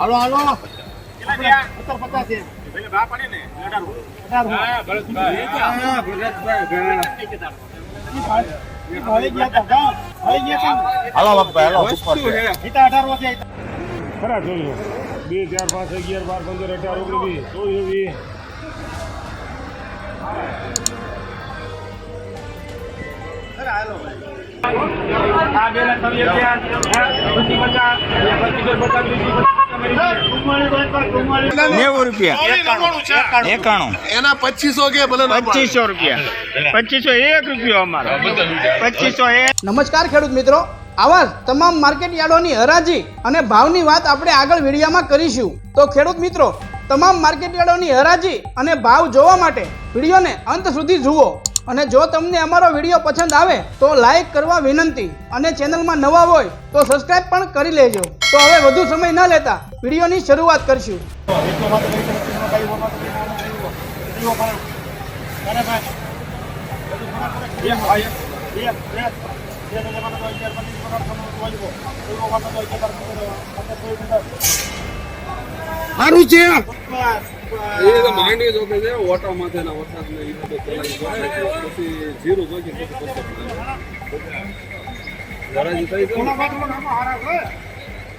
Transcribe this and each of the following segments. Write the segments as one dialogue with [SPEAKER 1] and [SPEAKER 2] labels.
[SPEAKER 1] હાલો હાલો. સત્તર પચાસ છે. અઢાર. ભાઈ-.
[SPEAKER 2] હાલો
[SPEAKER 1] વર્ષે
[SPEAKER 3] ખરા જોઈ લો બે ચાર પાંચ અગિયાર બાર પંદર અઢાર ઓગણીસ. વીસ ચોવીસ વીસ
[SPEAKER 2] નેવું રૂપિયા. એકાણું.
[SPEAKER 4] એના પચીસો કે ભલે
[SPEAKER 2] પચીસો રૂપિયા. પચીસો એક રૂપિયો અમારો. પચીસો એક.
[SPEAKER 5] નમસ્કાર ખેડૂત મિત્રો. આવા તમામ માર્કેટ યાર્ડોની હરાજી અને ભાવની વાત આપણે આગળ વિડીયામાં કરીશું. તો ખેડૂત મિત્રો તમામ માર્કેટ યાર્ડોની હરાજી અને ભાવ જોવા માટે વિડીયોને અંત સુધી જુઓ. અને જો તમને અમારો વીડિયો પસંદ આવે તો લાઈક કરવા વિનંતી. અને ચેનલમાં નવા હોય તો સબસ્ક્રાઇબ પણ કરી લેજો. તો હવે વધુ સમય ના લેતા વિડીયોની શરૂઆત કરશું.
[SPEAKER 1] સારું છે.
[SPEAKER 4] એ તો માંડી જો કે છે ઓટા માથે ના વરસાદ ને એ બધું પછી જીરું જોઈ પછી પછી ધરાજી થઈ છે?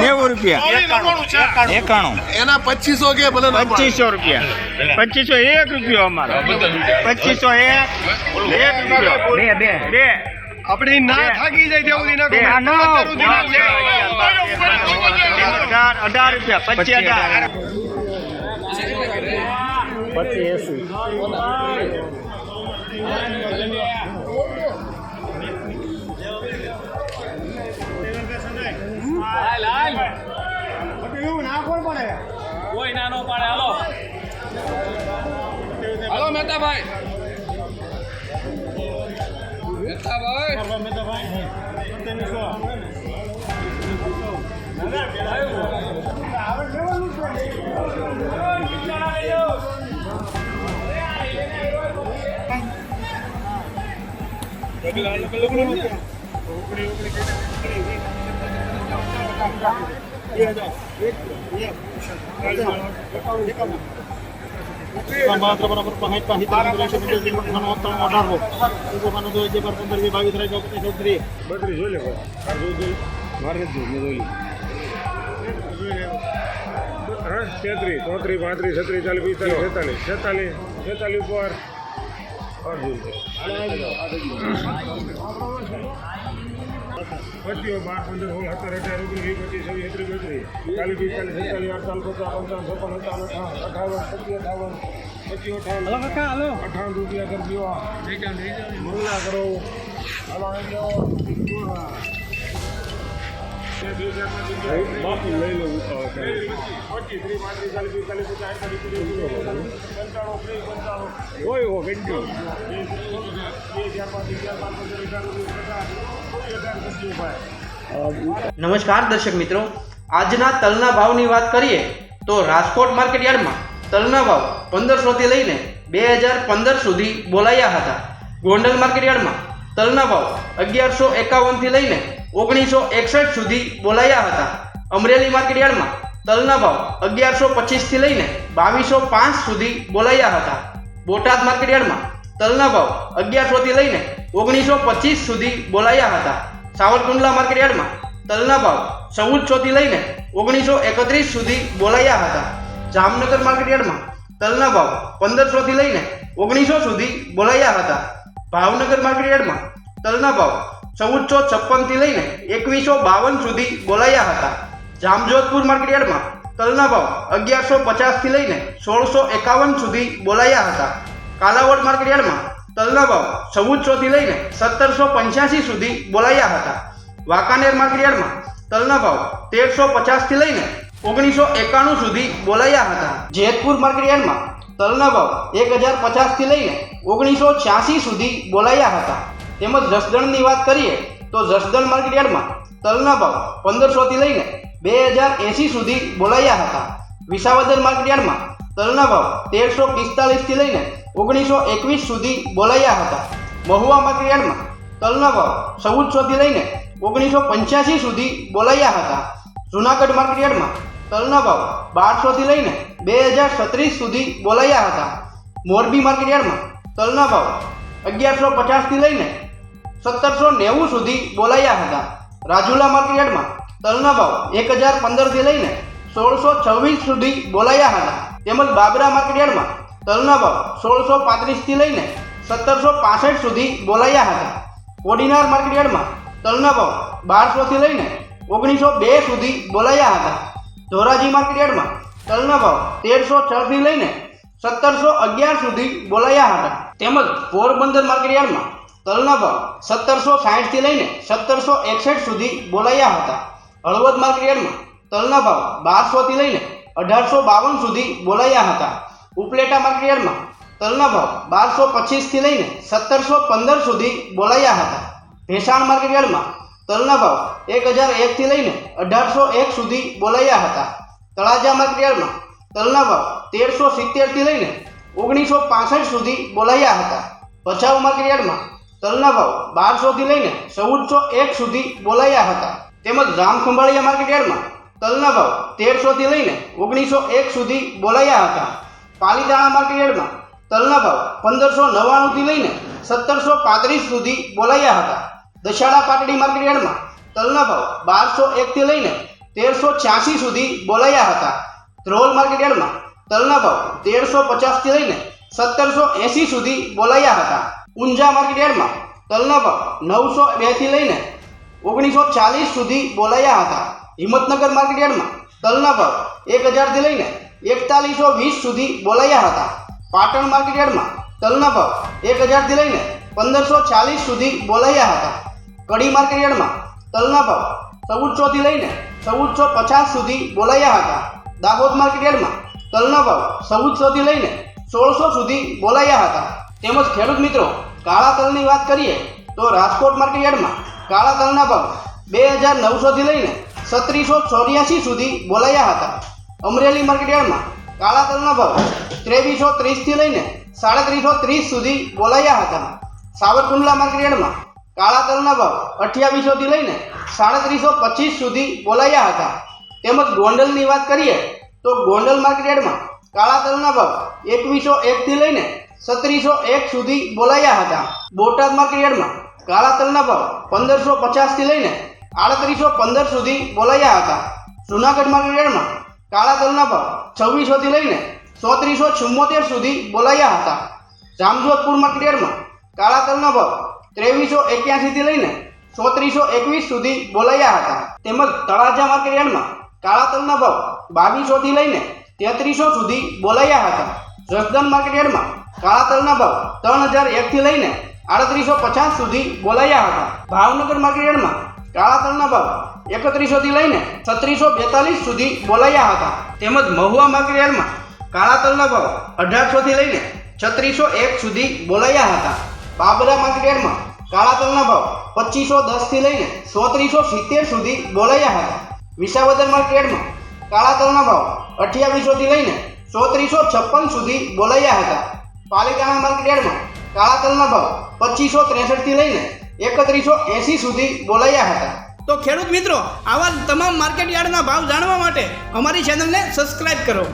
[SPEAKER 2] નેવું રૂપિયા. એકાણું.
[SPEAKER 4] એના પચીસો કે
[SPEAKER 2] પચીસો રૂપિયા. પચીસો એક રૂપિયો અમારો. પચીસો એક એક રૂપિયો. બે બે. બે.
[SPEAKER 3] આપણે ના થાકી જાય તેવું
[SPEAKER 2] અઢાર અઢાર રૂપિયા પચીસ હજાર. પચીસ એસી.
[SPEAKER 4] હાલો મહેતાભાઈ મહેતાભાઈ
[SPEAKER 1] માત્ર બરાબર પાંચ પાંચ ત્રણ ત્રણ ત્રણ ત્રેવીસ ચોવીસ પચીસ
[SPEAKER 3] બત્રીસ જોઈ લે ભાઈ. આ જોઈ જોઈ. મારે જોઈ, જોઈ તેત્રીસ ચોત્રીસ પાંત્રીસ છત્રીસ ચાલીસ છેતાલીસ છેતાલીસ છેતાલીસ અર્જુન પચીઓ બાર પંદર સોળ સત્તર અઢાર ઓગણીસ વીસ પચીસ છવ્વીસ સત્રીસ બત્રીસ ચાલીસ પિસ્તાલીસ છેતાલીસ અડતાલીસ પચાસ પંચાવન છપ્પન સત્તાવન અઠાવન સત્તી અઠાવન પચીસ અઠાવન અઠાવન રૂપિયા કરી દો મંગલા કરો. હાલો
[SPEAKER 5] નમસ્કાર દર્શક મિત્રો. આજના તલના ભાવની વાત કરીએ તો રાજકોટ માર્કેટ યાર્ડમાં તલના ભાવ પંદરસોથી લઈને બે હજાર પંદર સુધી બોલાયા હતા. ગોંડલ માર્કેટ યાર્ડમાં તલના ભાવ અગિયારસો એકાવનથી લઈને ઓગણીસો એકસઠ સુધી બોલાયા હતા. અમરેલી માર્કેટ યાર્ડમાં તલના ભાવ અગિયારસો પચીસથી લઈને બાવીસો પાંચ સુધી બોલાયા હતા. બોટાદ માર્કેટ યાર્ડમાં તલના ભાવ અગિયારસોથી લઈને ઓગણીસો પચીસ સુધી બોલાયા હતા. સાવરકુંડલા માર્કેટ યાર્ડમાં તલના ભાવ ચૌદસોથી લઈને ઓગણીસો એકત્રીસ સુધી બોલાયા હતા. જામનગર માર્કેટ યાર્ડમાં તલના ભાવ પંદરસોથી લઈને ઓગણીસો સુધી બોલાયા હતા. ભાવનગર માર્કેટ તલના ભાવ ચૌદસો છપ્પનથી લઈને એકવીસો બાવન સુધી બોલાયા હતા. જામજોધપુર માર્કેટયાર્ડમાં તલના ભાવ અગિયારસો પચાસથી લઈને સોળસો એકાવન સુધી બોલાયા હતા. કાલાવડ માર્કેટયાર્ડમાં તલના ભાવ ચૌદસોથી લઈને સત્તરસો પંચ્યાસી સુધી બોલાયા હતા. વાંકાનેર માર્કેટયાર્ડમાં તલના ભાવ તેરસો પચાસથી લઈને ઓગણીસો એકાણું સુધી બોલાયા હતા. જેતપુર માર્કેટયાર્ડમાં તલના ભાવ એક હજાર પચાસથી લઈને ઓગણીસો છ્યાસી સુધી બોલાયા હતા. તેમજ જસદણની વાત કરીએ તો જસદણ માર્કેટ યાર્ડમાં તલના ભાવ પંદરસોથી લઈને બે હજાર એંસી સુધી બોલાયા હતા. વિસાવદર માર્કેટ યાર્ડમાં તલના ભાવ તેરસો પિસ્તાલીસથી લઈને ઓગણીસો એકવીસ સુધી બોલાયા હતા. મહુવા માર્કેટ યાર્ડમાં તલના ભાવ ચૌદસોથી લઈને ઓગણીસો પંચ્યાસી સુધી બોલાયા હતા. જુનાગઢ માર્કેટ યાર્ડમાં તલના ભાવ બારસોથી લઈને બે હજાર છત્રીસ સુધી બોલાયા હતા. મોરબી માર્કેટ યાર્ડમાં તલના ભાવ અગિયારસો પચાસથી લઈને સત્તરસો નેવું સુધી બોલાયા હતા. રાજુલા માર્કેટમાં તલના ભાવ એક હજાર પંદરથી લઈને સોળસો છવ્વીસ સુધી બોલાયા હતા. તેમજ બાબરા માર્કેટમાં તલના ભાવ સોળસો પાંત્રીસથી લઈને સત્તરસો પાસઠ સુધી બોલાયા હતા. કોડીનાર માર્કેટમાં તલના ભાવ બારસોથી લઈને ઓગણીસો બે સુધી બોલાયા હતા. ધોરાજી માર્કેટમાં તલના ભાવ તેરસો છથી લઈને સત્તરસો અગિયાર સુધી બોલાયા હતા. તેમજ પોરબંદર માર્કેટયાર્ડમાં તલના ભાવ સત્તરસો સાઠથી લઈને સત્તરસો એકસઠ સુધી બોલાયા હતા. હળવદ માર્કેટયાર્ડમાં તલના ભાવ બારસોથી લઈને અઢારસો બાવન સુધી બોલાયા હતા. ઉપલેટા માર્કેટયાર્ડમાં તલના ભાવ બારસો પચીસથી લઈને સત્તરસો પંદર સુધી બોલાયા હતા. ભેસાણ માર્કેટ યાર્ડમાં તલના ભાવ એક હજાર એકથી લઈને અઢારસો એક સુધી બોલાયા હતા. તળાજા માર્કેટયાર્ડમાં તલના ભાવ તેરસો સિત્તેરથી લઈને ઓગણીસો પાસઠ સુધી બોલાયા હતા. ભચાઉ ક્રિયાડમાં તલના ભાવ બારસોથી લઈને ચૌદસો એક સુધી બોલાયા હતા. તેમજ રામખંભાળિયા માર્કેટયાર્ડમાં તલના ભાવ તેરસોથી લઈને ઓગણીસો એક સુધી બોલાયા હતા. પાલીતાણા માર્કેટયાર્ડમાં તલના ભાવ પંદરસો નવ્વાણુંથી લઈને સત્તરસો પાંત્રીસ સુધી બોલાયા હતા. દશાડા પાટડી માર્કેટયાર્ડમાં તલના ભાવ બારસો એકથી લઈને તેરસો છ્યાસી સુધી બોલાયા હતા. ધ્રોલ માર્કેટ યાર્ડમાં તલના ભાવ તેરસો પચાસથી લઈને સત્તરસો એંસી સુધી બોલાયા હતા. ઊંઝા માર્કેટ યાર્ડમાં તલના ભાવ નવસો બેથી લઈને ઓગણીસો ચાલીસ સુધી બોલાયા હતા. હિંમતનગર માર્કેટ યાર્ડમાં તલના ભાવ એક હજારથી લઈને એકતાલીસો વીસ સુધી બોલાયા હતા. પાટણ માર્કેટ યાર્ડમાં તલના ભાવ એક હજારથી લઈને પંદરસો ચાલીસ સુધી બોલાયા હતા. કડી માર્કેટ યાર્ડમાં તલના ભાવ ચૌદસોથી લઈને ચૌદસો પચાસ સુધી બોલાયા હતા. દાહોદ માર્કેટ યાર્ડમાં તલના ભાવ ચૌદસોથી લઈને સોળસો સુધી બોલાયા હતા. તેમજ ખેડૂત મિત્રો, કાળા તલની વાત કરીએ, તો રાજકોટ માર્કેટ યાર્ડમાં કાળા તલના ભાવ બે હજાર નવસોથી લઈને સત્રીસો ચોર્યાસી સુધી બોલાયા હતા. અમરેલી માર્કેટ યાર્ડમાં કાળા તલના ભાવ ત્રેવીસો ત્રીસથી લઈને સાડત્રીસો ત્રીસ સુધી બોલાયા હતા. સાવરકુંડલા માર્કેટ યાર્ડમાં કાળા તલના ભાવ અઠ્યાવીસોથી લઈને સાડત્રીસો પચીસ સુધી બોલાયા હતા. તેમજ ગોંડલની વાત કરીએ તો ગોંડલ માર્કેટ યાર્ડમાં કાળા તલના ભાવ એકવીસો એકથી લઈને સત્રીસો એક સુધી બોલાયા હતા. બોટાદ માર્કેટ યાર્ડમાં કાળા તલના ભાવ પંદરસો પચાસથી લઈને આડત્રીસો પંદર સુધી બોલાયા હતા. જુનાગઢ માર્કેટ યાર્ડમાં કાળા તલના ભાવ છવ્વીસોથી લઈને ચોત્રીસો ચુમ્મોતેર સુધી બોલાયા હતા. જામજોધપુર માર્કેટ યાર્ડમાં કાળા તલના ભાવ ત્રેવીસો એક્યાસીથી લઈને ચોત્રીસો એકવીસ સુધી બોલાયા હતા. તેમજ તળાજા માર્કેટ યાર્ડમાં કાળા તલના ભાવ બાવીસોથી લઈને તેત્રીસો સુધી બોલાયા હતા. જસદન માર્કેટ યાર્ડમાં કાળા તલના ભાવ ત્રણ હજાર એકથી લઈને આડત્રીસો પચાસ સુધી બોલાયા હતા. ભાવનગર માર્કેટ યાર્ડમાં કાળા તલના ભાવ એકત્રીસોથી લઈને છત્રીસો બેતાલીસ સુધી બોલાયા હતા. તેમજ મહુવા માર્કેટ યાર્ડમાં કાળા તલના ભાવ અઢારસોથી લઈને છત્રીસો એક સુધી બોલાયા હતા. બાબરા માર્કેટ યાર્ડમાં કાળા તલના ભાવ પચીસો દસથી લઈને સોત્રીસો સિત્તેર સુધી બોલાયા હતા. વિસાવદર માર્કેટમાં કાળા તલના ભાવ અઠ્યાવીસોથી લઈને ચોત્રીસો છપ્પન સુધી બોલાયા હતા. પાલિતાણા માર્કેટમાં કાળા તલના ભાવ પચીસો ત્રેસઠથી લઈને એકત્રીસો એંસી સુધી બોલાયા હતા. તો ખેડૂત મિત્રો, આવા તમામ માર્કેટ યાર્ડના ભાવ જાણવા માટે અમારી ચેનલને સબસ્ક્રાઇબ કરો.